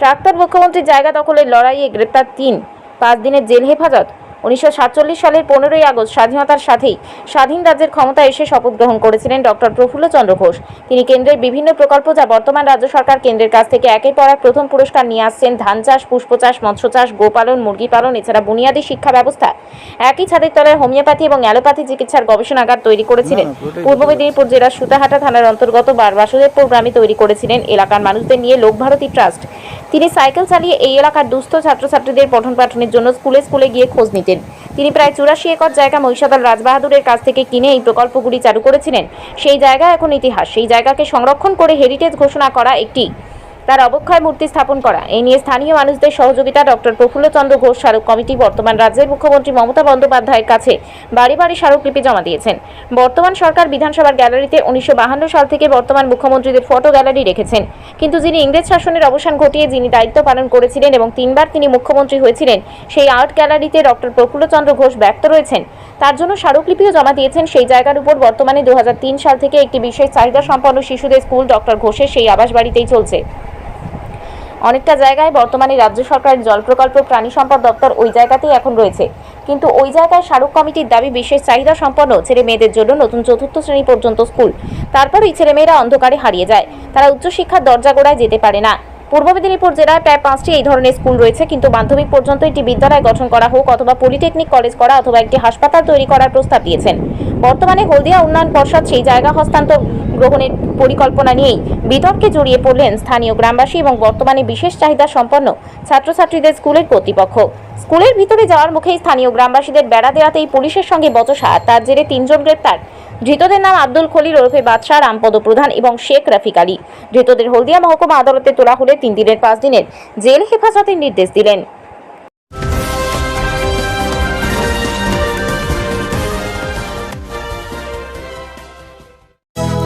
প্রাক্তন মুখ্যমন্ত্রীর জায়গা দখলের লড়াইয়ে গ্রেপ্তার তিন। পাঁচ দিনের জেল হেফাজত উনিশশো সাতচল্লিশ সালের পনেরোই আগস্ট স্বাধীনতার সাথেই স্বাধীন রাজ্যের ক্ষমতা এসে শপথ গ্রহণ করেছিলেন ডক্টর প্রফুল্ল চন্দ্র ঘোষ। তিনি কেন্দ্রের বিভিন্ন প্রকল্প যা বর্তমান রাজ্য সরকার কেন্দ্রের কাছ থেকে একের পর এক প্রথম পুরস্কার নিয়ে আসছেন ধান চাষ পুষ্প চাষ মৎস্য চাষ গোপালন মুরগি পালন এছাড়া বুনিয়াদী শিক্ষা ব্যবস্থা। একই ছাদের তলায় হোমিওপ্যাথি এবং অ্যালোপ্যাথি চিকিৎসার গবেষণাগার তৈরি করেছিলেন। পূর্ব মেদিনীপুর জেলার সুতাহাটা থানার অন্তর্গত বার বাসুদেবপুর গ্রামে তৈরি করেছিলেন এলাকার মানুষদের নিয়ে লোকভারতী ট্রাস্ট। তিনি সাইকেল চালিয়ে এই এলাকার দুস্থ ছাত্রছাত্রীদের পঠন পাঠনের জন্য স্কুলে স্কুলে গিয়ে খোঁজ নিতেন তিনি প্রায় চুরাশি একর জায়গা মহিষাদল রাজবাহাদুরের কাছ থেকে কিনে এই প্রকল্পগুলি চালু করেছিলেন। সেই জায়গা এখন ইতিহাস। সেই জায়গাকে সংরক্ষণ করে হেরিটেজ ঘোষণা করা একটি তার অবক্ষয় মূর্তি স্থাপন করা। এই নিয়ে স্থানীয় মানুষদের সহযোগিতা ডক্টর প্রফুল্লচন্দ্র ঘোষ স্মারক কমিটি, বর্তমান রাজ্যের মুখ্যমন্ত্রী মমতা বন্দ্যোপাধ্যায়ের কাছে বাড়ি বাড়ি স্মারকলিপি জমা দিয়েছেন। বর্তমান সরকার বিধানসভার গ্যালারিতে উনিশশো সাল থেকে বর্তমান মুখ্যমন্ত্রীদের ফটো গ্যালারি রেখেছেন। কিন্তু যিনি ইংরেজ শাসনের অবসান ঘটিয়ে যিনি দায়িত্ব পালন করেছিলেন এবং তিনবার তিনি মুখ্যমন্ত্রী হয়েছিলেন, সেই আর্ট গ্যালারিতে ডক্টর প্রফুল্লচন্দ্র ঘোষ ব্যক্ত রয়েছেন। তার জন্য স্মারকলিপিও জমা দিয়েছেন। সেই জায়গার উপর বর্তমানে দু হাজার তিন সাল থেকে একটি বিশেষ চাহিদা সম্পন্ন শিশুদের স্কুল ডক্টর ঘোষের সেই আবাস বাড়িতেই চলছে। অনেকটা জায়গায় বর্তমানে রাজ্য সরকারের জল প্রকল্প প্রাণী সম্পদ দপ্তর ওই জায়গাতেই এখন রয়েছে। কিন্তু ওই জায়গায় স্মারক কমিটির দাবি বিশেষ চাহিদা সম্পন্ন ছেলে মেয়েদের জন্য নতুন চতুর্থ শ্রেণি পর্যন্ত স্কুল। তারপর এই ছেলেমেয়েরা অন্ধকারে হারিয়ে যায়। তারা উচ্চশিক্ষার দরজা গোড়ায় যেতে পারে না। পূর্ব মেদিনীপুর জেলায় প্রায় পাঁচটি এই ধরনের স্কুল রয়েছে, কিন্তু মাধ্যমিক পর্যন্ত একটি বিদ্যালয় গঠন করা হোক অথবা পলিটেকনিক কলেজ করা অথবা একটি হাসপাতাল তৈরি করার প্রস্তাব দিয়েছেন। বর্তমানে হলদিয়া উন্নয়ন পর্ষদ সেই জায়গা হস্তান্তর গ্রহণের পরিকল্পনা নিয়েই বিতর্কে জড়িয়ে পড়লেন স্থানীয় গ্রামবাসী এবং বর্তমানে বিশেষ চাহিদা সম্পন্ন ছাত্রছাত্রীদের স্কুলের কর্তৃপক্ষ। স্কুলের ভিতরে যাওয়ার মুখেই স্থানীয় গ্রামবাসীদের বেড়া দেওয়াতেই পুলিশের সঙ্গে বচসা। তার জেরে তিনজন গ্রেপ্তার। ধৃতদের নাম আব্দুল খলিল ওরফে বাদশাহ, রামপদ প্রধান এবং শেখ রফিক আলী। ধৃতদের হলদিয়া মহকুমা আদালতে তোলা হলে তিন দিনের পাঁচ দিনের জেল হেফাজতের নির্দেশ দিলেন।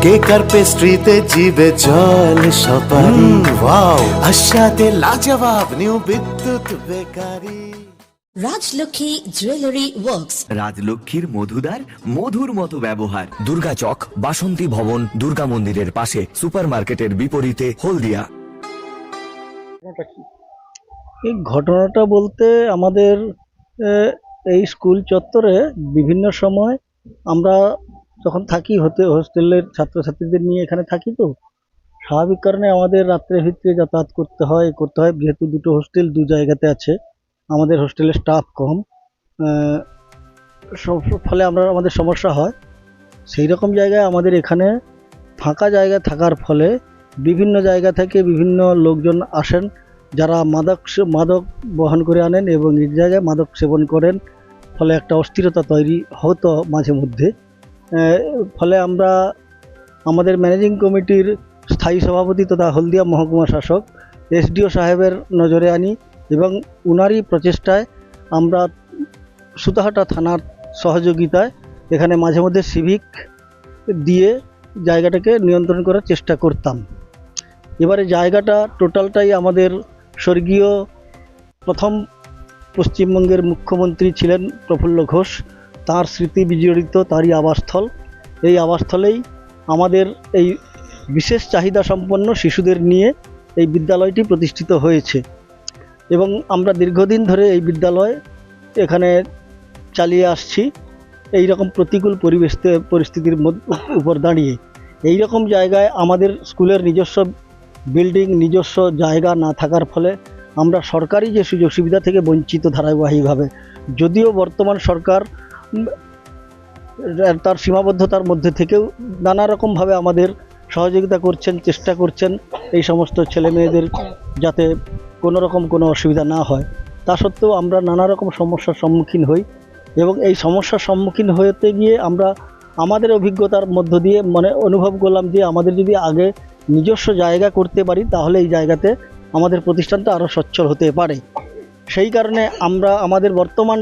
কেক আর পেস্ট্রিতে জিবে জল সপারি? ওয়াও আশাতে লাজবাব new Bidyut bakery. Rajlakshmi jewellery works রাজলক্ষ্মীর মধুদার মধুর মতো ব্যবহার। দুর্গা চক বাসন্তী ভবন দুর্গা মন্দিরের পাশে সুপারমার্কেটের বিপরীতে হলদিয়া। এই ঘটনাটা বলতে আমাদের আহ, এই স্কুল চত্বরে বিভিন্ন সময় আমরা থাকি, হতে, হোস্টেলের ছাত্রছাত্রীদের নিয়ে এখানে থাকি তো, স্বাভাবিক কারণে আমাদের রাত্রে ভিতরে যাতায়াত করতে হয় করতে হয়। যেহেতু দুটো হোস্টেল দু জায়গাতে আছে, আমাদের হোস্টেলের স্টাফ কম ফলে আমরা, আমাদের সমস্যা হয়। সেই রকম জায়গায় আমাদের এখানে ফাঁকা জায়গা থাকার ফলে বিভিন্ন জায়গা থেকে বিভিন্ন লোকজন আসেন, যারা মাদক মাদক বহন করে আনেন এবং এই জায়গায় মাদক সেবন করেন। ফলে একটা অস্থিরতা তৈরি হতো মাঝে মধ্যে। ফলে আমরা আমাদের ম্যানেজিং কমিটির স্থায়ী সভাপতি তথা হলদিয়া মহকুমা শাসক, এসডিও সাহেবের নজরে আনি এবং উনারই প্রচেষ্টায় আমরা সুতাহাটা থানার সহযোগিতায় এখানে মাঝে মধ্যে সিভিক দিয়ে জায়গাটাকে নিয়ন্ত্রণ করার চেষ্টা করতাম। এবারে জায়গাটা টোটালটাই আমাদের স্বর্গীয় প্রথম পশ্চিমবঙ্গের মুখ্যমন্ত্রী ছিলেন প্রফুল্ল ঘোষ। তার স্মৃতি বিজড়িত তারই আবাসস্থল। এই আবাসস্থলেই আমাদের এই বিশেষ চাহিদা সম্পন্ন শিশুদের নিয়ে এই বিদ্যালয়টি প্রতিষ্ঠিত হয়েছে। এবং আমরা দীর্ঘদিন ধরে এই বিদ্যালয় এখানে চালিয়ে আসছি। এই রকম প্রতিকূল পরিবেশ পরিস্থিতির উপর দাঁড়িয়ে। এই রকম জায়গায় আমাদের স্কুলের নিজস্ব বিল্ডিং, নিজস্ব জায়গা না থাকার ফলে আমরা সরকারি যে সুযোগ সুবিধা থেকে বঞ্চিত ধারাবাহিকভাবে, যদিও বর্তমান সরকার তার সীমাবদ্ধতার মধ্যে থেকেও নানা রকমভাবে আমাদের সহযোগিতা করছেন, চেষ্টা করছেন এই সমস্ত ছেলে মেয়েদের যাতে কোনো রকম কোনো অসুবিধা না হয়। তা সত্ত্বেও আমরা নানা রকম সমস্যার সম্মুখীন হই এবং এই সমস্যার সম্মুখীন হতে গিয়ে আমরা আমাদের অভিজ্ঞতার মধ্য দিয়ে মানে অনুভব করলাম যে আমাদের যদি আগে নিজস্ব জায়গা করতে পারি, তাহলে এই জায়গাতে আমাদের প্রতিষ্ঠানটা আরও সচ্ছল হতে পারে। সেই কারণে আমরা আমাদের বর্তমান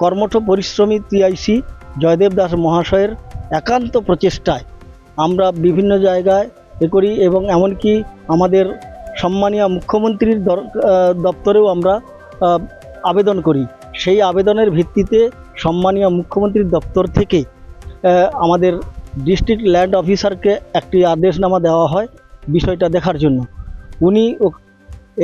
কর্মঠ পরিশ্রমী টিআইসি জয়দেব দাস মহাশয়ের একান্ত প্রচেষ্টায় আমরা বিভিন্ন জায়গায় এ করি এবং এমনকি আমাদের সম্মানীয় মুখ্যমন্ত্রীর দপ্তরেও আমরা আবেদন করি। সেই আবেদনের ভিত্তিতে সম্মানীয় মুখ্যমন্ত্রীর দপ্তর থেকে আমাদের ডিস্ট্রিক্ট ল্যান্ড অফিসারকে একটি আদেশনামা দেওয়া হয় বিষয়টা দেখার জন্য। উনি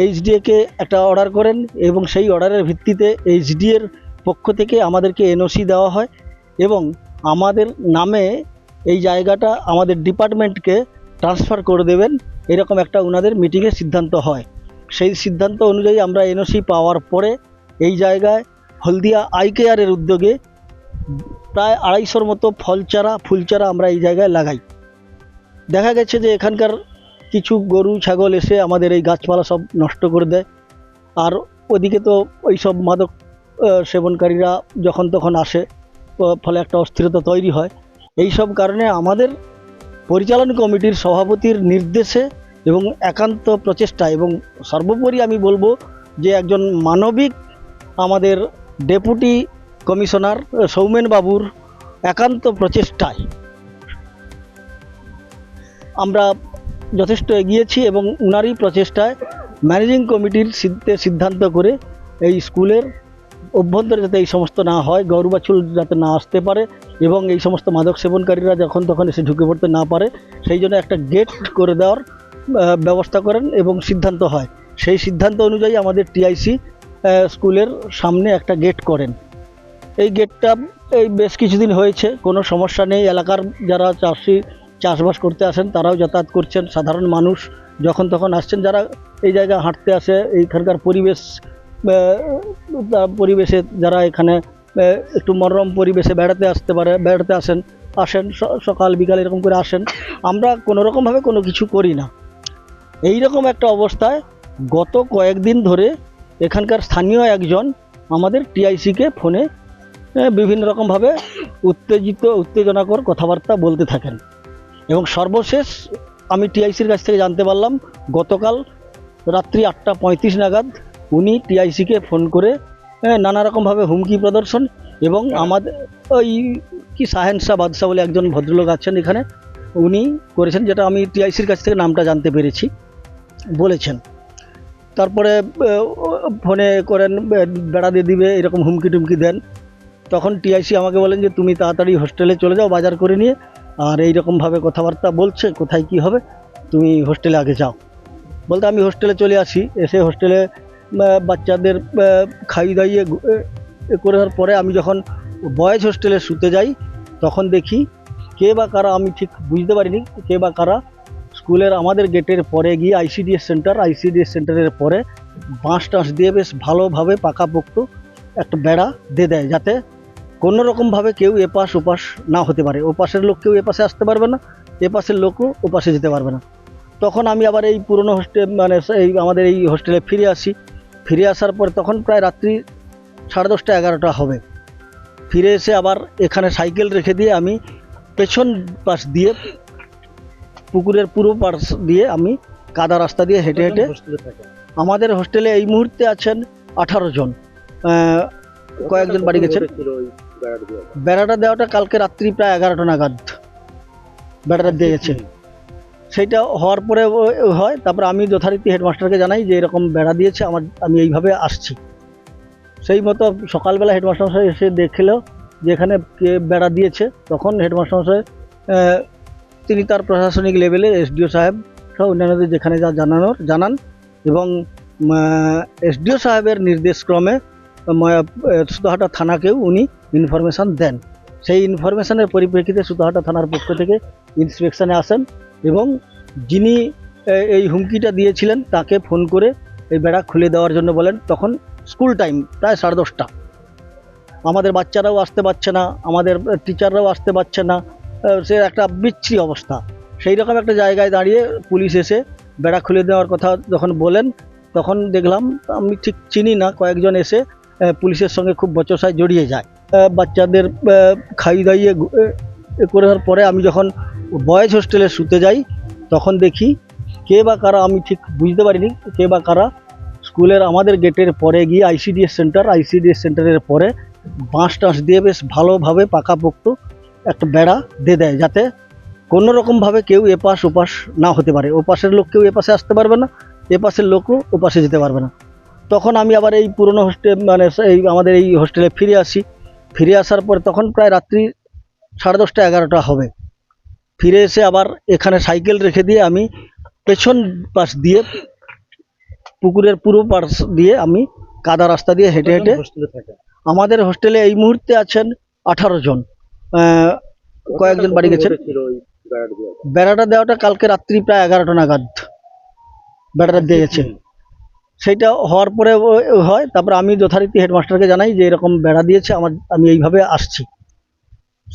এইচডিএকে একটা অর্ডার করেন এবং সেই অর্ডারের ভিত্তিতে এইচডি এর পক্ষ থেকে আমাদেরকে এনওসি দেওয়া হয় এবং আমাদের নামে এই জায়গাটা আমাদের ডিপার্টমেন্টকে ট্রান্সফার করে দেবেন। এরকম একটা ওনাদের মিটিংয়ে সিদ্ধান্ত হয়। সেই সিদ্ধান্ত অনুযায়ী আমরা এনওসি পাওয়ার পরে এই জায়গায় হলদিয়া আই কেয়ারের উদ্যোগে প্রায় আড়াইশোর মতো ফল চারা ফুল চারা আমরা এই জায়গায় লাগাই। দেখা গেছে যে এখানকার কিছু গরু, ছাগল এসে আমাদের এই গাছপালা সব নষ্ট করে দেয়। আর ওদিকে তো ওই সব মাদক সেবনকারীরা যখন তখন আসে ফলে একটা অস্থিরতা তৈরি হয়। এই সব কারণে আমাদের পরিচালন কমিটির সভাপতির নির্দেশে এবং একান্ত প্রচেষ্টা এবং সর্বোপরি আমি বলব যে একজন মানবিক আমাদের ডেপুটি কমিশনার সৌমেন বাবুর একান্ত প্রচেষ্টায় আমরা যথেষ্ট এগিয়েছি এবং উনারই প্রচেষ্টায় ম্যানেজিং কমিটির সিদ্ধ- সিদ্ধান্ত করে এই স্কুলের অভ্যন্তরে যাতে এই সমস্ত না হয়, গরু বাছুর যাতে না আসতে পারে এবং এই সমস্ত মাদক সেবনকারীরা যখন তখন এসে ঢুকে পড়তে না পারে, সেই জন্য একটা গেট করে দেওয়ার ব্যবস্থা করেন এবং সিদ্ধান্ত হয়। সেই সিদ্ধান্ত অনুযায়ী আমাদের টিআইসি স্কুলের সামনে একটা গেট করেন। এই গেটটা এই বেশ কিছুদিন হয়েছে, কোনো সমস্যা নেই। এলাকার যারা চাষি চাষবাস করতে আসেন, তারাও যাতায়াত করছেন। সাধারণ মানুষ যখন তখন আসছেন, যারা এই জায়গায় হাঁটতে আসে, এইখানকার পরিবেশ পরিবেশে যারা এখানে একটু মনোরম পরিবেশে বেড়াতে আসতে পারে, বেড়াতে আসেন আসেন সকাল, বিকাল এরকম করে আসেন, আমরা কোনো রকমভাবে কোনো কিছু করি না। এই রকম একটা অবস্থায় গত কয়েকদিন ধরে এখানকার স্থানীয় একজন আমাদের টিআইসিকে ফোনে বিভিন্ন রকমভাবে উত্তেজিত, উত্তেজনাকর কথাবার্তা বলতে থাকেন। এবং সর্বশেষ আমি টিআইসির কাছ থেকে জানতে পারলাম, গতকাল রাত্রি আটটা পঁয়ত্রিশ নাগাদ উনি টিআইসিকে ফোন করে নানা রকমভাবে হুমকি প্রদর্শন এবং আমাদের ওই কি সাহেন শাহ বাদশাহ বলে একজন ভদ্রলোক আছেন এখানে উনি করেছেন যেটা আমি টিআইসির কাছ থেকে নামটা জানতে পেরেছি বলেছেন। তারপরে ফোনে করেন বেড়া দিয়ে দিবে এরকম হুমকি টুমকি দেন। তখন টিআইসি আমাকে বলেন যে তুমি তাড়াতাড়ি হোস্টেলে চলে যাও বাজার করে নিয়ে আর এই রকমভাবে কথাবার্তা বলছে কোথায় কি হবে তুমি হোস্টেলে আগে যাও। বলতে আমি হোস্টেলে চলে আসি এসে হোস্টেলে বাচ্চাদের খাইয়ে দাইয়ে করার পরে আমি যখন বয়েজ হোস্টেলে শুতে যাই, তখন দেখি কে বা কারা, আমি ঠিক বুঝতে পারিনি কে বা কারা, স্কুলের আমাদের গেটের পরে গিয়ে আইসিডিএস সেন্টার, আইসিডিএস সেন্টারের পরে বাঁশ টাঁশ দিয়ে বেশ ভালোভাবে পাকাপোক্ত একটা বেড়া দিয়ে দেয় যাতে কোনো রকমভাবে কেউ এপাশ ওপাশ না হতে পারে। ওপাশের লোক কেউ এপাশে আসতে পারবে না, এপাশের লোকও ওপাশে যেতে পারবে না। তখন আমি আবার এই পুরনো হোস্টেল মানে এই আমাদের এই হোস্টেলে ফিরে আসি। ফিরে আসার পর তখন প্রায় রাত্রি সাড়ে দশটা এগারোটা হবে। ফিরে এসে আবার এখানে সাইকেল রেখে দিয়ে আমি পেছন পাশ দিয়ে পুকুরের পুরো পাশ দিয়ে আমি কাদা রাস্তা দিয়ে হেঁটে হেঁটে আমাদের হোস্টেলে এই মুহূর্তে আছেন আঠারো জন। কয়েকজন বাড়ি গেছেন। বেড়াটা দেওয়াটা কালকে রাত্রি প্রায় এগারোটা নাগাদ। বেড়াটা দিয়ে গেছে সেইটা হওয়ার পরে হয়। তারপর আমি যথারীতি হেডমাস্টারকে জানাই যে, এরকম বেড়া দিয়েছে, আমার, আমি এইভাবে আসছি। সেই মতো সকালবেলা হেডমাস্টার মশাই এসে দেখল যে, এখানে কে বেড়া দিয়েছে। তখন হেডমাস্টার মশাই তিনি তার প্রশাসনিক লেভেলে এসডিও সাহেব সহ অন্যান্যদের যেখানে যা জানানোর, জানান এবং এসডিও সাহেবের নির্দেশক্রমে সুতাহাটা থানাকেও উনি ইনফরমেশান দেন। সেই ইনফরমেশনের পরিপ্রেক্ষিতে সুতাহাটা থানার পক্ষ থেকে ইন্সপেকশানে আসেন। এবং যিনি এই হুমকিটা দিয়েছিলেন, তাকে ফোন করে এই বেড়া খুলে দেওয়ার জন্য বলেন, তখন স্কুল টাইম প্রায় সাড়ে দশটা। আমাদের বাচ্চারাও আসতে পারছে না, আমাদের টিচাররাও আসতে পারছে না সে একটা বিচ্ছিরি অবস্থা। সেই রকম একটা জায়গায় দাঁড়িয়ে পুলিশ এসে বেড়া খুলে দেওয়ার কথা যখন বলেন, তখন দেখলাম, আমি ঠিক চিনি না, কয়েকজন এসে পুলিশের সঙ্গে খুব বচসায় জড়িয়ে যায়। বাচ্চাদের খাইয়ে দাইয়ে করার পরে আমি যখন বয়েজ হোস্টেলে শুতে যাই, তখন দেখি কে বা কারা আমি ঠিক বুঝতে পারিনি, কে বা কারা স্কুলের আমাদের গেটের পরে গিয়ে আইসিডিএস সেন্টার, আইসিডিএস সেন্টারের পরে বাঁশ টাঁশ দিয়ে বেশ ভালোভাবে পাকাপোক্ত একটা বেড়া দিয়ে দেয় যাতে কোনো রকমভাবে কেউ এপাশ ওপাশ না হতে পারে। ওপাশের লোক কেউ এপাশে আসতে পারবে না, এপাশের লোকও ওপাশে যেতে পারবে না। তখন আমি আবার এই পুরনো হোস্টেল মানে এই আমাদের এই হোস্টেলে ফিরে আসি। ফিরে আসার পর তখন প্রায় রাত্রি সাড়ে দশটা এগারোটা হবে। ফিরে এসে আবার এখানে সাইকেল রেখে দিয়ে আমি পেছন পাশ দিয়ে পুকুরের পুরো পাশ দিয়ে আমি কাদা রাস্তা দিয়ে হেঁটে হেঁটে আমাদের হোস্টেলে এই মুহূর্তে আছেন আঠারো জন। কয়েকজন বাড়ি গেছেন। বেড়াটা দেওয়াটা কালকে রাত্রি প্রায় এগারোটা নাগাদ বেড়াটা দিয়ে গেছে সেইটা হওয়ার পরে হয় তারপর আমি যথারীতি হেডমাস্টারকে জানাই যে এরকম বেড়া দিয়েছে আমার আমি এইভাবে আসছি।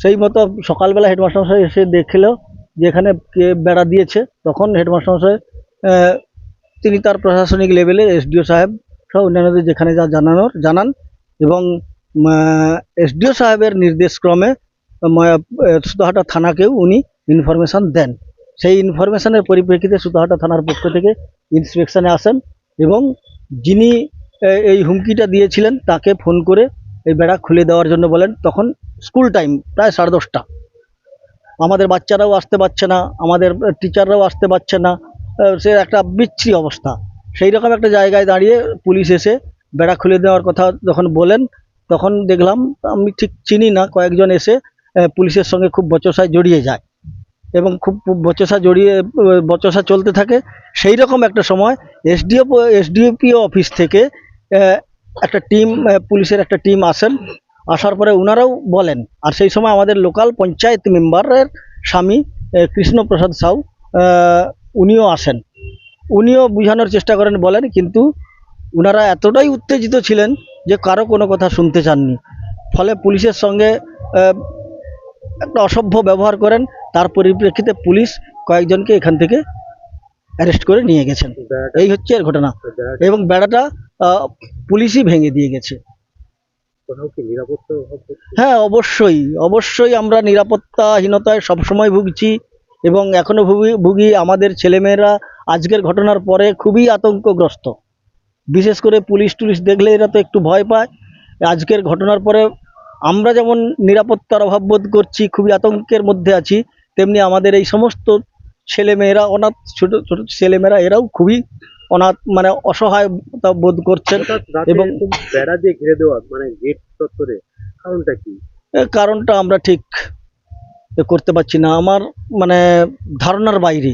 সেই মতো সকালবেলা হেডমাস্টার মশাই এসে দেখল যে এখানে কে বেড়া দিয়েছে। তখন হেডমাস্টার মশাই তিনি তার প্রশাসনিক লেভেলে এসডিও সাহেব সহ অন্যান্যদের যেখানে যা জানানোর জানান এবং এসডিও সাহেবের নির্দেশক্রমে সুতাহাটা থানাকেও উনি ইনফরমেশন দেন। সেই ইনফরমেশনের পরিপ্রেক্ষিতে সুতাহাটা থানার পক্ষ থেকে ইন্সপেকশানে আসেন এবং যিনি এই হুমকিটা দিয়েছিলেন তাকে ফোন করে এই বেড়া খুলে দেওয়ার জন্য বলেন। তখন স্কুল টাইম, প্রায় সাড়ে দশটা। আমাদের বাচ্চারাও আসতে পারছে না, আমাদের টিচাররাও আসতে পারছে না সে একটা বিচ্ছিরি অবস্থা। সেই রকম একটা জায়গায় দাঁড়িয়ে পুলিশ এসে বেড়া খুলে দেওয়ার কথা যখন বলেন, তখন দেখলাম, আমি ঠিক চিনি না, কয়েকজন এসে পুলিশের সঙ্গে খুব বচসায় জড়িয়ে যায়। এবং খুব বচসা জড়িয়ে বচসা চলতে থাকে। সেই রকম একটা সময় এসডিও এসডিওপিও অফিস থেকে একটা টিম পুলিশের একটা টিম আসেন। আসার পরে ওনারাও বলেন আর সেই সময় আমাদের লোকাল পঞ্চায়েত মেম্বারের স্বামী কৃষ্ণপ্রসাদ সাউ উনিও আসেন। উনিও বোঝানোর চেষ্টা করেন বলেন কিন্তু ওনারা এতটাই উত্তেজিত ছিলেন যে কারও কোনো কথা শুনতে চাননি। ফলে পুলিশের সঙ্গে একটা অসভ্য ব্যবহার করেন। তার পরিপ্রেক্ষিতে পুলিশ কয়েকজনকে এখান থেকে অ্যারেস্ট করে নিয়ে গেছেন। এই হচ্ছে এর ঘটনা। এবং বেড়াটা পুলিশই ভেঙে দিয়ে গেছে। হ্যাঁ অবশ্যই। অবশ্যই আমরা নিরাপত্তাহীনতায় সবসময় ভুগছি এবং এখনও ভুগি ভুগি আমাদের ছেলেমেয়েরা আজকের ঘটনার পরে খুবই আতঙ্কগ্রস্ত। বিশেষ করে পুলিশ টুলিশ দেখলে এরা তো একটু ভয় পায়। আজকের ঘটনার পরে আমরা যেমন নিরাপত্তার অভাব বোধ করছি, খুবই আতঙ্কের মধ্যে আছি, তেমনি আমাদের এই সমস্ত ছেলেমেয়েরা, অনাথ ছোট ছোট ছেলেমেয়েরা, এরাও খুবই অনাথ মানে অসহায়তা বোধ করছেন এবং বেড়া দিয়ে ঘিরে দেওয়া মানে গেট চত্বরে কারণটা কি? কারণটা আমরা ঠিক করতে পারছি না। আমার মানে ধারণার বাইরে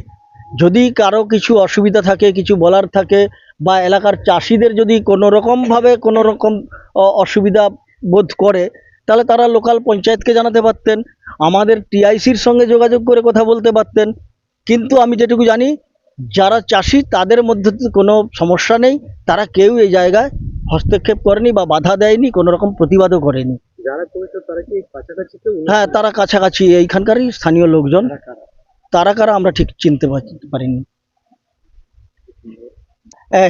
যদি কারও কিছু অসুবিধা থাকে কিছু বলার থাকে বা এলাকার চাষিদের যদি কোনো রকমভাবে কোনো রকম অসুবিধা বোধ করে তাহলে তারা লোকাল পঞ্চায়েতকে জানাতে পারতেন আমাদের টিআইসির সঙ্গে যোগাযোগ করে কথা বলতে পারতেন। কিন্তু আমি যেটুকু জানি যারা চাষি তাদের মধ্যে কোনো সমস্যা নেই। তারা কেউ এই জায়গায় হস্তক্ষেপ করেনি বা বাধা দেয়নি কোনো রকম প্রতিবাদও করেনি। হ্যাঁ তারা কাছাকাছি এইখানকারই স্থানীয় লোকজন। তারা কারা? আমরা ঠিক চিনতে পার- পারিনি।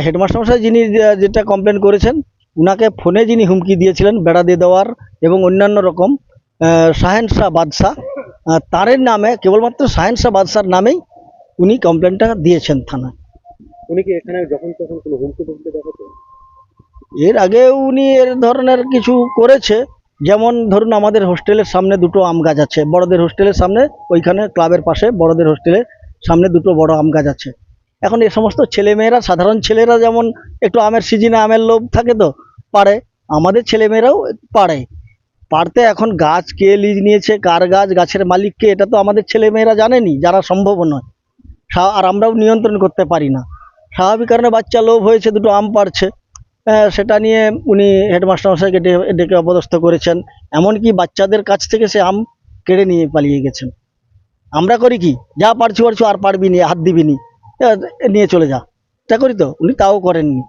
হেডমাস্টার মশাই যিনি যেটা কমপ্লেন করেছেন উনাকে ফোনে যিনি হুমকি দিয়েছিলেন বেড়া দিয়ে দেওয়ার এবং অন্যান্য রকম আহ, শাহেন শাহ বাদশাহ তারের নামে কেবলমাত্র শাহেন শাহ বাদশার নামেই উনি কমপ্লেনটা দিয়েছেন থানায়। উনি কি এখানে যখন তখন কোনো হুমকি টুমকি দেখাতো? এর আগে উনি এর ধরনের কিছু করেছে। যেমন ধরুন আমাদের হোস্টেলের সামনে দুটো আম গাছ আছে বড়দের হোস্টেলের সামনে ওইখানে ক্লাবের পাশে বড়দের হোস্টেলের সামনে দুটো বড় আম গাছ আছে। এখন এ সমস্ত ছেলেমেয়েরা সাধারণ ছেলেরা যেমন একটু আমের সিজনে আমের লোভ থাকে তো পারে। আমাদের ছেলেমেয়েরাও পারে। পারতে এখন গাছ কে লিজ নিয়েছে কার গাছ গাছের মালিককে এটা তো আমাদের ছেলেমেয়েরা জানেনি যারা সম্ভব নয়। আর আমরাও নিয়ন্ত্রণ করতে পারি না। স্বাভাবিক কারণে বাচ্চা লোভ হয়েছে দুটো আম পারছে সেটা নিয়ে উনি হেডমাস্টার মশাইকে ডেকে অপদস্থ করেছেন। এমনকি বাচ্চাদের কাছ থেকে সে আম কেড়ে নিয়ে পালিয়ে গেছেন। আমরা করি কি? যা পারছি পারছি আর পারবি নি হাত দিবি নি। নিয়ে চলে যা। তা করি তো? উনি তাও করেননি।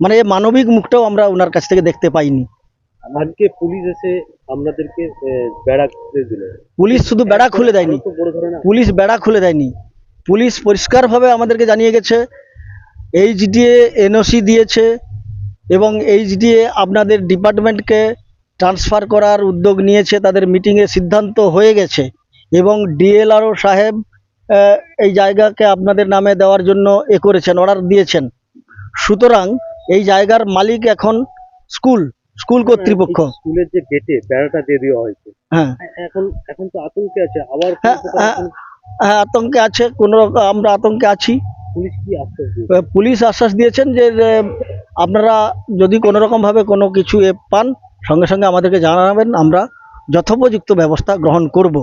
মানে এ মানবিক মুখটাও আমরা ওনার কাছ থেকে দেখতে পাইনি। আজকে পুলিশ এসে আপনাদেরকে বেড়া খুলে দিল। পুলিশ শুধু বেড়া খুলে দেয়নি। পুলিশ বেড়া খুলে দেয়নি। পুলিশ পরিষ্কারভাবে আমাদেরকে জানিয়ে গেছে এইচডিএ এনওসি দিয়েছে এবং এইচডিএ আপনাদের ডিপার্টমেন্টকে ট্রান্সফার করার উদ্যোগ নিয়েছে তাদের মিটিংয়ে সিদ্ধান্ত হয়ে গেছে এবং ডিএলআরও সাহেব এই জায়গাকে আপনাদের নামে দেওয়ার জন্য এ করেছেন অর্ডার দিয়েছেন। সুতরাং এই জায়গার মালিক এখন স্কুল স্কুল কর্তৃপক্ষ। স্কুলের যে গেটে বেড়াটা দিয়ে দেওয়া হয়েছে। হ্যাঁ। এখন এখন তো আতঙ্কে আছে আবার হ্যাঁ, আতঙ্কে আছে কোনো আমরা আতঙ্কে আছি। পুলিশ আশ্বাস দিয়েছেন যে আপনারা যদি কোনো রকমভাবে কোনো কিছু এ পান সঙ্গে সঙ্গে আমাদেরকে জানাবেন আমরা যথোপযুক্ত ব্যবস্থা গ্রহণ করব।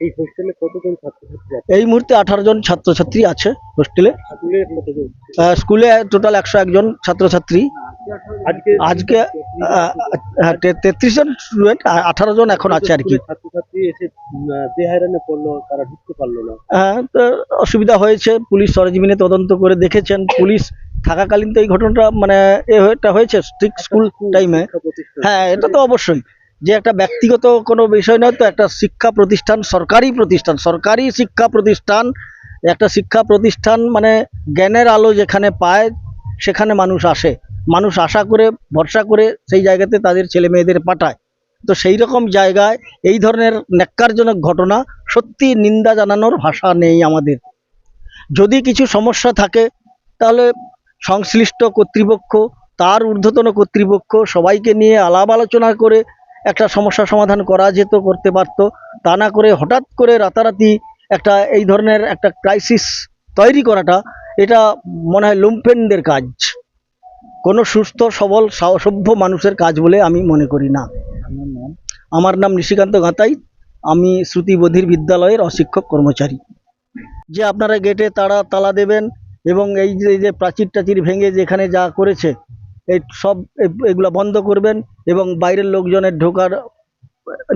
এই হোস্টেলে কতজন ছাত্রছাত্রী এই মুহূর্তে আঠারো জন ছাত্রছাত্রী আছে হোস্টেলে। স্কুলে টোটাল একশো একজন ছাত্রছাত্রী। আজকে তেত্রিশ জন স্টুডেন্ট আঠারো জন এখন আছে আর কি। হ্যাঁ তো অসুবিধা হয়েছে পুলিশ সরজমিনে তদন্ত করে দেখেছেন পুলিশ থাকাকালীন তো এই ঘটনাটা মানে এটা হয়েছে ঠিক স্কুল টাইমে হ্যাঁ এটা তো অবশ্যই। যে একটা ব্যক্তিগত কোনো বিষয় নয় তো একটা শিক্ষা প্রতিষ্ঠান সরকারি প্রতিষ্ঠান সরকারি শিক্ষা প্রতিষ্ঠান একটা শিক্ষা প্রতিষ্ঠান মানে জ্ঞানের আলো যেখানে পায় সেখানে মানুষ আসে। মানুষ আশা করে, ভরসা করে সেই জায়গাতে তাদের ছেলে মেয়েদের পাঠায়। তো সেই রকম জায়গায় এই ধরনের ন্যাক্কারজনক ঘটনা সত্যি নিন্দা জানানোর ভাষা নেই আমাদের। যদি কিছু সমস্যা থাকে, তাহলে সংশ্লিষ্ট কর্তৃপক্ষ, তার ঊর্ধ্বতন কর্তৃপক্ষ সবাইকে নিয়ে আলাপ আলোচনা করে একটা সমস্যা সমাধান করা যেত, করতে পারত। তা না করে হঠাৎ করে রাতারাতি একটা এই ধরনের একটা ক্রাইসিস তৈরি করাটা এটা মনে হয় লুম্পেনদের কাজ। কোনো সুস্থ, সবল সভ্য মানুষের কাজ বলে আমি মনে করি না। আমার নাম নিশিকান্ত গাঁতাই আমি শ্রুতিবোধির বিদ্যালয়ের অশিক্ষক কর্মচারী। যে আপনারা গেটে তাড়া তালা দেবেন এবং এই যে এই যে প্রাচীর টাচীর ভেঙে যেখানে যা করেছে, এই সব এগুলো বন্ধ করবেন এবং বাইরের লোকজনের ঢোকার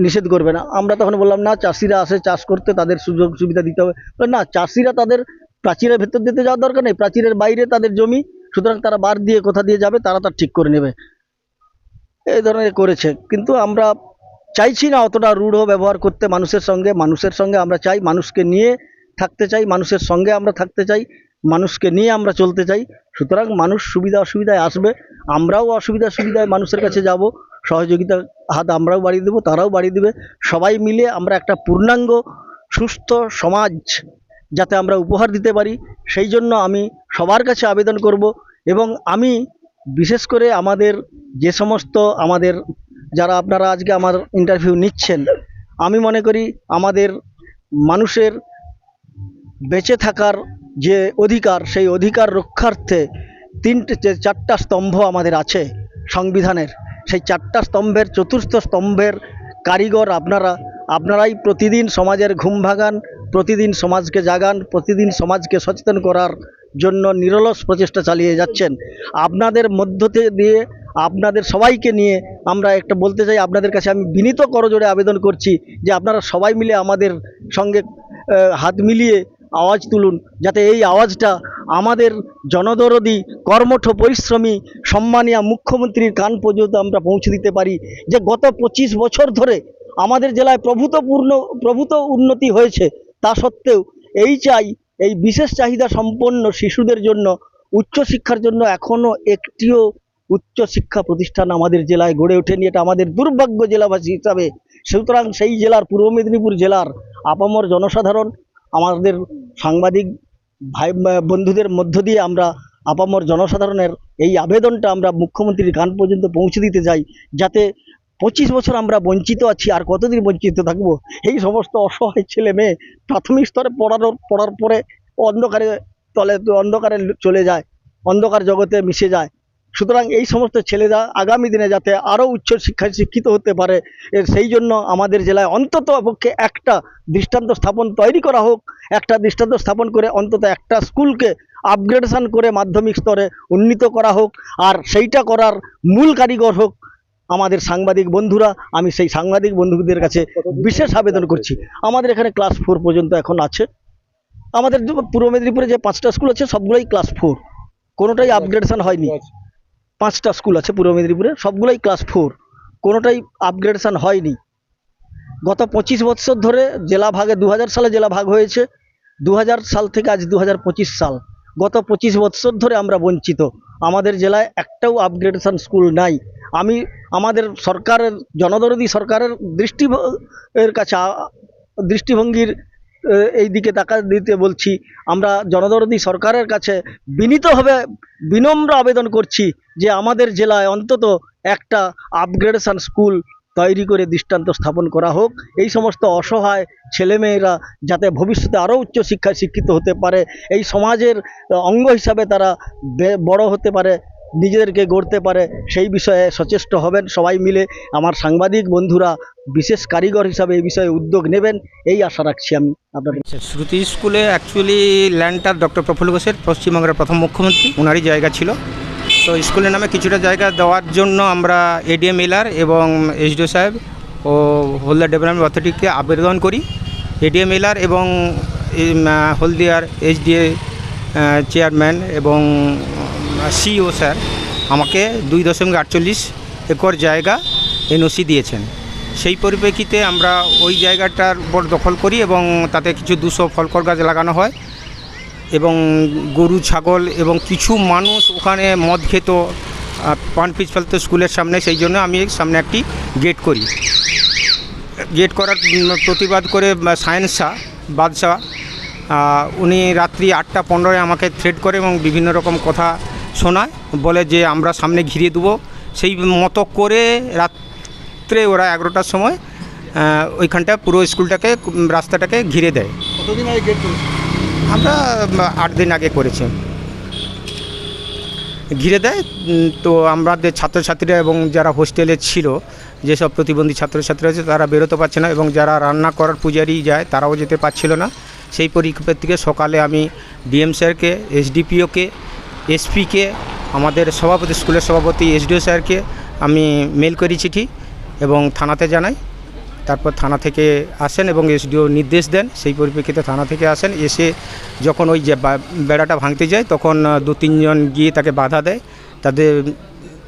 নিষেধ করবে না আমরা তখন বললাম, না, চাষিরা আসে, চাষ করতে তাদের সুযোগ সুবিধা দিতে হবে। না, চাষিরা তাদের প্রাচীরের ভেতর দিতে যাওয়ার দরকার নেই, প্রাচীরের বাইরে তাদের জমি, সুতরাং তারা বার দিয়ে কোথা দিয়ে যাবে তারা তার ঠিক করে নেবে। এই ধরনের করেছে, কিন্তু আমরা চাইছি না অতটা রূঢ় ব্যবহার করতে মানুষের সঙ্গে মানুষের সঙ্গে আমরা চাই, মানুষকে নিয়ে থাকতে চাই, মানুষের সঙ্গে আমরা থাকতে চাই, মানুষকে নিয়ে আমরা চলতে চাই, সুতরাং মানুষ সুবিধা অসুবিধায় আসবে, আমরাও অসুবিধা সুবিধায় মানুষের কাছে যাব, সহযোগিতা হাত আমরাও বাড়িয়ে দেবো, তারাও বাড়িয়ে দেবে, সবাই মিলে আমরা একটা পূর্ণাঙ্গ, সুস্থ সমাজ যাতে আমরা উপহার দিতে পারি। সেই জন্য আমি সবার কাছে আবেদন করব এবং আমি বিশেষ করে আমাদের যে সমস্ত আমাদের যারা আপনারা আজকে আমার ইন্টারভিউ নিচ্ছেন, আমি মনে করি আমাদের মানুষের বেঁচে থাকার যে অধিকার, সেই অধিকার রক্ষার্থে তিনটে চারটা স্তম্ভ আমাদের আছে সংবিধানের। সেই চারটা স্তম্ভের, চতুর্থ স্তম্ভের কারিগর আপনারা আপনারাই প্রতিদিন সমাজের ঘুম ভাগান প্রতিদিন সমাজকে জাগান, প্রতিদিন সমাজকে সচেতন করার জন্য নিরলস প্রচেষ্টা চালিয়ে যাচ্ছেন। আপনাদের মধ্য দিয়ে আপনাদের সবাইকে নিয়ে আমরা একটা বলতে চাই, আপনাদের কাছে আমি বিনীত করজোড়ে আবেদন করছি যে আপনারা সবাই মিলে আমাদের সঙ্গে হাত মিলিয়ে আওয়াজ তুলুন, যাতে এই আওয়াজটা আমাদের জনদরদি, কর্মঠ পরিশ্রমী, সম্মানীয় মুখ্যমন্ত্রীর কান পর্যন্ত আমরা পৌঁছে দিতে পারি। যে গত পঁচিশ বছর ধরে আমাদের জেলায় প্রভূতপূর্ণ, প্রভূত উন্নতি হয়েছে, তা সত্ত্বেও এই চাই, এই বিশেষ চাহিদা সম্পন্ন শিশুদের জন্য উচ্চশিক্ষার জন্য এখনও একটিও উচ্চশিক্ষা প্রতিষ্ঠান আমাদের জেলায় গড়ে ওঠেনি। এটা আমাদের দুর্ভাগ্য জেলাবাসী হিসাবে। সুতরাং সেই জেলার পূর্ব মেদিনীপুর জেলার আপামর জনসাধারণ, আমাদের সাংবাদিক ভাই, বন্ধুদের মধ্য দিয়ে আমরা আপামর জনসাধারণের এই আবেদনটা আমরা মুখ্যমন্ত্রীর কান পর্যন্ত পৌঁছে দিতে চাই, যাতে পঁচিশ বছর আমরা বঞ্চিত আছি, আর কতদিন বঞ্চিত থাকব? এই সমস্ত অসহায় ছেলে মেয়ে প্রাথমিক স্তরে পড়ানোর, পড়ার পরে অন্ধকারে তলে, অন্ধকারে চলে যায়, অন্ধকার জগতে মিশে যায়। সুতরাং এই সমস্ত ছেলেরা আগামী দিনে যাতে আরও উচ্চ শিক্ষায় শিক্ষিত হতে পারে সেই জন্য আমাদের জেলায় অন্তত পক্ষে একটা দৃষ্টান্ত স্থাপন তৈরি করা হোক। একটা দৃষ্টান্ত স্থাপন করে অন্তত একটা স্কুলকে আপগ্রেডেশন করে মাধ্যমিক স্তরে উন্নীত করা হোক, আর সেইটা করার মূল কারিগর হোক আমাদের সাংবাদিক বন্ধুরা, আমি সেই সাংবাদিক বন্ধুদের কাছে বিশেষ আবেদন করছি। আমাদের এখানে ক্লাস ফোর পর্যন্ত এখন আছে। আমাদের পূর্ব মেদিনীপুরে যে পাঁচটা স্কুল আছে, সবগুলোই ক্লাস ফোর কোনোটাই আপগ্রেডেশন হয়নি। পাঁচটা স্কুল আছে পূর্ব মেদিনীপুরে, সবগুলোই ক্লাস ফোর কোনোটাই আপগ্রেডেশন হয়নি। গত পঁচিশ বছর ধরে জেলা ভাগে দু হাজার সালে জেলা ভাগ হয়েছে দু হাজার সাল থেকে আজ দু হাজার পঁচিশ সাল। গত পঁচিশ বছর ধরে আমরা বঞ্চিত। আমাদের জেলায় একটাও আপগ্রেডেশন স্কুল নাই। আমি আমাদের সরকারের, জনদরদি সরকারের দৃষ্টি এর কাছে দৃষ্টিভঙ্গির এই দিকে তাকা দিতে বলছি। আমরা জনদরদি সরকারের কাছে বিনীতভাবে বিনম্র আবেদন করছি যে আমাদের জেলায় অন্তত একটা আপগ্রেডেশন স্কুল তৈরি করে দৃষ্টান্ত স্থাপন করা হোক। এই সমস্ত অসহায় ছেলেমেয়েরা যাতে ভবিষ্যতে আরও উচ্চ শিক্ষায় শিক্ষিত হতে পারে, এই সমাজের অঙ্গ হিসাবে তারা বড় হতে পারে নিজেদেরকে গড়তে পারে, সেই বিষয়ে সচেষ্ট হবেন সবাই মিলে। আমার সাংবাদিক বন্ধুরা, বিশেষ কারিগর হিসাবে এই বিষয়ে উদ্যোগ নেবেন, এই আশা রাখছি আমি আপনাদের। শ্রুতি স্কুলে অ্যাকচুয়ালি ল্যান্ডটা ডক্টর প্রফুল্ল ঘোষের পশ্চিমবঙ্গের প্রথম মুখ্যমন্ত্রী ওনারই জায়গা ছিল। তো স্কুলের নামে কিছুটা জায়গা দেওয়ার জন্য আমরা এডিএম এলার এবং এসডিও সাহেব ও হলদিয়া ডেভেলপমেন্ট অথরিটিকে আবেদন করি। এডিএম এলার এবং হলদিয়ার এইচডিএ চেয়ারম্যান এবং সিও স্যার আমাকে দুই দশমিক আটচল্লিশ একর জায়গা এনওসি দিয়েছেন। সেই পরিপ্রেক্ষিতে আমরা ওই জায়গাটার উপর দখল করি এবং তাতে কিছু দুশো ফলকর গাছ লাগানো হয় এবং গরু, ছাগল এবং কিছু মানুষ ওখানে মদ খেত পান পিচ ফেলতো স্কুলের সামনে। সেই জন্য আমি সামনে একটি গেট করি। গেট করার প্রতিবাদ করে সায়েন্স শাহ, বাদশাহ উনি রাত্রি আটটা পনেরোয় আমাকে থ্রেড করে এবং বিভিন্ন রকম কথা শোনায় বলে যে আমরা সামনে ঘিরে দেবো। সেই মতো করে রাত্রে ওরা এগারোটার সময় ওইখানটা পুরো স্কুলটাকে রাস্তাটাকে ঘিরে দেয়। কতদিন আগে গেট আমরা আট দিন আগে করেছি। ঘিরে দেয় তো আমাদের ছাত্রছাত্রীরা এবং যারা হোস্টেলে ছিল যেসব প্রতিবন্ধী ছাত্রছাত্রীরা আছে তারা বেরোতে পারছে না এবং যারা রান্না করার পূজারি যায় তারাও যেতে পারছিল না। সেই পরিপ্রেক্ষিতে সকালে আমি ডিএম স্যারকে এসডিপিওকে এসপিকে, আমাদের সভাপতি, স্কুলের সভাপতি এসডিও স্যারকে আমি মেল করি চিঠি এবং থানাতে জানাই। তারপর থানা থেকে আসেন এবং এসডিও নির্দেশ দেন। সেই পরিপ্রেক্ষিতে থানা থেকে আসেন। এসে যখন ওই যে বেড়াটা ভাঙতে যায়, তখন দু, তিনজন গিয়ে তাকে বাধা দেয়। তাদের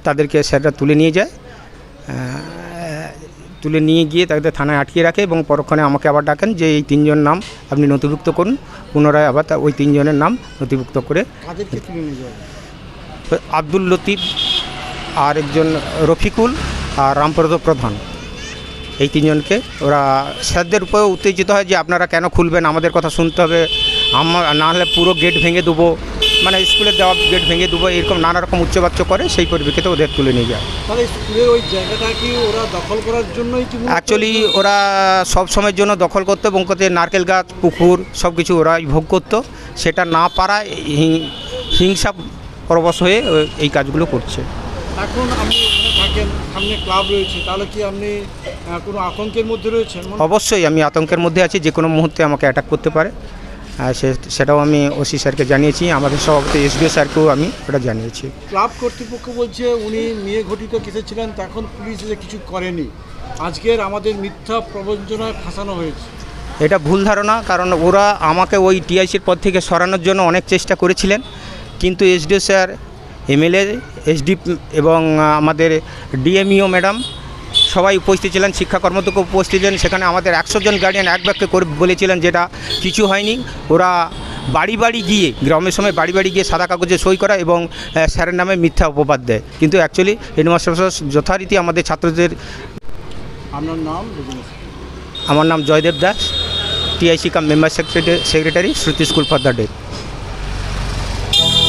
তাদেরকে স্যাররা তুলে নিয়ে যায়। তুলে নিয়ে গিয়ে তাদের থানায় আটকিয়ে রাখে এবং পরক্ষণে আমাকে আবার ডাকেন যে এই তিনজন নাম আপনি নথিভুক্ত করুন। পুনরায় আবার ওই তিনজনের নাম নথিভুক্ত করে আব্দুল লতিফ আর একজন রফিকুল আর রামপ্রদ প্রধান। এই তিনজনকে ওরা স্যারদের উপরে উত্তেজিত হয় যে আপনারা কেন খুলবেন আমাদের কথা শুনতে হবে। আমার না হলে পুরো গেট ভেঙে দেবো। মানে স্কুলের দেওয়া গেট ভেঙে দেবো এরকম নানা রকম উচ্চবাচ্য করে সেই পরিপ্রেক্ষিতে ওদের তুলে নিয়ে যায়। তাহলে স্কুলের ওই জায়গাটা কি ওরা দখল করার জন্যই কি অ্যাকচুয়ালি ওরা সব সময়ের জন্য দখল করতো এবং নারকেল গাছ পুকুর সব কিছু ওরাই ভোগ করতো। সেটা না পারায় হিংসা পরবশ হয়ে এই কাজগুলো করছে। এখন আপনি থাকেন সামনে ক্লাব রয়েছে তাহলে কি আপনি কোনো আতঙ্কের মধ্যে রয়েছেন? অবশ্যই আমি আতঙ্কের মধ্যে আছি যে কোনো মুহূর্তে আমাকে অ্যাটাক করতে পারে। সেটাও আমি ওসি স্যারকে জানিয়েছি আমাদের সভাপতি এসডিও স্যারকেও আমি ওটা জানিয়েছি। ক্লাব কর্তৃপক্ষ বলছে উনি মেয়ে ঘটিত কেসে ছিলেন তখন পুলিশ কিছু করেনি। আজকের আমাদের মিথ্যা প্রবঞ্চনায় ফাঁসানো হয়েছে। এটা ভুল ধারণা কারণ ওরা আমাকে ওই টিআইসির পদ থেকে সরানোর জন্য অনেক চেষ্টা করেছিলেন কিন্তু এসডিও স্যার এমএলএ এসডি এবং আমাদের ডিএমইও ম্যাডাম সবাই উপস্থিত ছিলেন শিক্ষা কর্মদক্ষ উপস্থিত ছিলেন। সেখানে আমাদের একশো জন গার্ডিয়ান এক বাক্যে করে বলেছিলেন যেটা কিছু হয়নি। ওরা বাড়ি বাড়ি গিয়ে গ্রামের সময় বাড়ি বাড়ি গিয়ে সাদা কাগজে সই করা এবং স্যারের নামে মিথ্যা অপবাদ দেয়। কিন্তু অ্যাকচুয়ালি হেডমাস্টার যথারীতি আমাদের ছাত্রদের আপনার নাম? আমার নাম Joydeb Das TIC cum member secretary secretary Shruti school for the deaf